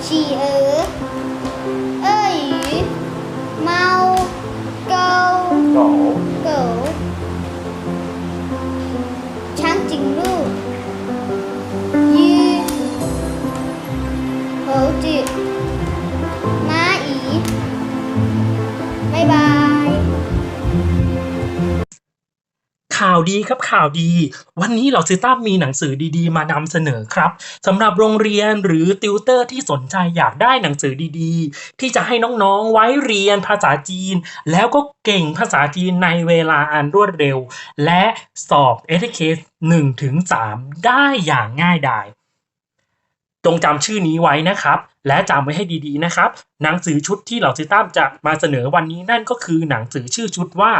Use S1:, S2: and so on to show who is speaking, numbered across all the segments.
S1: 企鹅 ข่าวดีครับข่าวดี วันนี้เราซิต้ามีหนังสือดีๆ มานำเสนอครับสำหรับโรงเรียนหรือติวเตอร์ที่สนใจอยากได้หนังสือดีๆ ที่จะให้น้องๆไว้เรียนภาษาจีน แล้วก็เก่งภาษาจีนในเวลาอันรวดเร็ว และสอบเอทเคส1ถึง3ได้อย่างง่ายดาย จงจำชื่อนี้ไว้นะครับ และจำไว้ให้ดีๆนะครับ หนังสือชุดที่เหล่าซิต้ามจะมาเสนอวันนี้นั่นก็คือหนังสือชื่อชุดว่า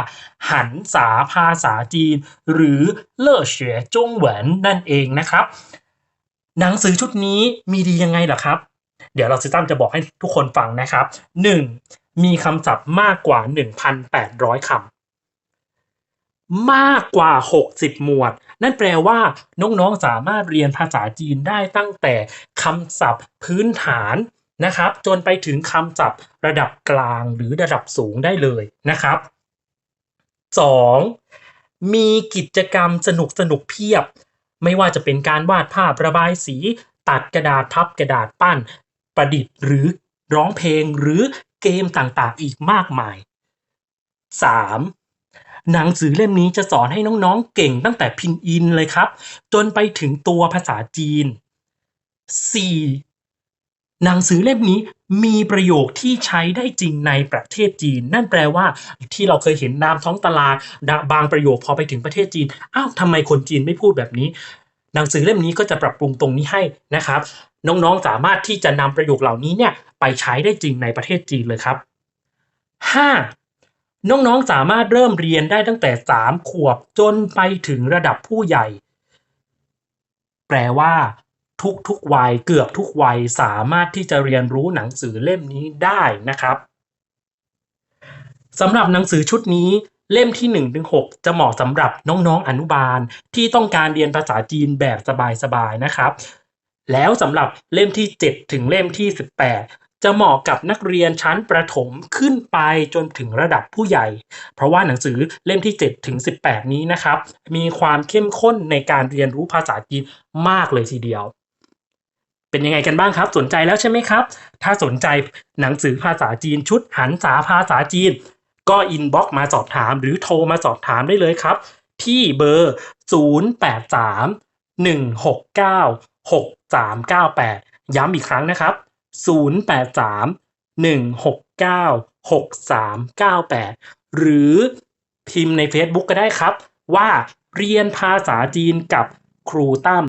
S1: หันษาภาษาจีน หรือเล่อเฉวยจงเหวินนั่นเองนะครับ หนังสือชุดนี้มีดียังไงล่ะครับ เดี๋ยวเราซิต้ามจะบอกให้ทุกคนฟังนะครับ 1. มีคำศัพท์มากกว่า 1,800คำ มากกว่า 60 หมวด นั่นแปลว่าน้องๆสามารถเรียนภาษาจีนได้ตั้งแต่คำศัพท์พื้นฐานนะครับ จนไปถึงคำศัพท์ระดับกลางหรือระดับสูงได้เลยนะครับ 2. มีกิจกรรมสนุกสนุกเพียบ ไม่ว่าจะเป็นการวาดภาพระบายสี ตัดกระดาษพับกระดาษปั้น ประดิษฐ์หรือร้องเพลงหรือเกมต่างๆ อีกมากมาย 3. หนังสือเล่มนี้จะสอนให้น้องๆเก่งตั้งแต่พินอินเลยครับ จนไปถึงตัวภาษาจีน 4. หนังสือเล่มนี้มีประโยคที่ใช้ได้จริงในประเทศจีน นั่นแปลว่าที่เราเคยเห็นนามท้องตลาดบางประโยคพอไปถึงประเทศจีนอ้าวทำไมคนจีนไม่พูดแบบนี้ หนังสือเล่มนี้ก็จะปรับปรุงตรงนี้ให้นะครับน้องๆสามารถที่จะนำประโยคเหล่านี้เนี่ยไปใช้ได้จริงในประเทศจีนเลยครับ 5. น้องๆสามารถเริ่มเรียนได้ตั้งแต่ 3 ขวบจนไปถึงระดับผู้ใหญ่ แปลว่า ทุกๆวัยเกือบทุกวัยสามารถที่จะเรียนรู้หนังสือเล่มนี้ได้นะครับสำหรับหนังสือชุดนี้เล่มที่1ถึง6จะเหมาะสำหรับน้องๆอนุบาลที่ต้องการเรียนภาษาจีนแบบสบายๆนะครับ แล้วสำหรับเล่มที่ 7 ถึงเล่มที่ 18 จะเหมาะกับนักเรียนชั้นประถมขึ้นไปจนถึงระดับผู้ใหญ่ เพราะว่าหนังสือเล่มที่7ถึง18 นี้นะครับ มีความเข้มข้นในการเรียนรู้ภาษาจีนมากเลยทีเดียว เป็นยังไงกันบ้างครับ สนใจแล้วใช่ไหมครับ ถ้าสนใจหนังสือภาษาจีนชุดหันษาภาษาจีน ก็อินบ็อกมาสอบถามหรือโทรมาสอบถามได้เลยครับ ที่เบอร์ 083 169 6398 ย้ำอีกครั้งนะครับ 083 169 6398 หรือพิมพ์ใน Facebook ก็ได้ครับ ว่าเรียนภาษาจีนกับครูตั้ม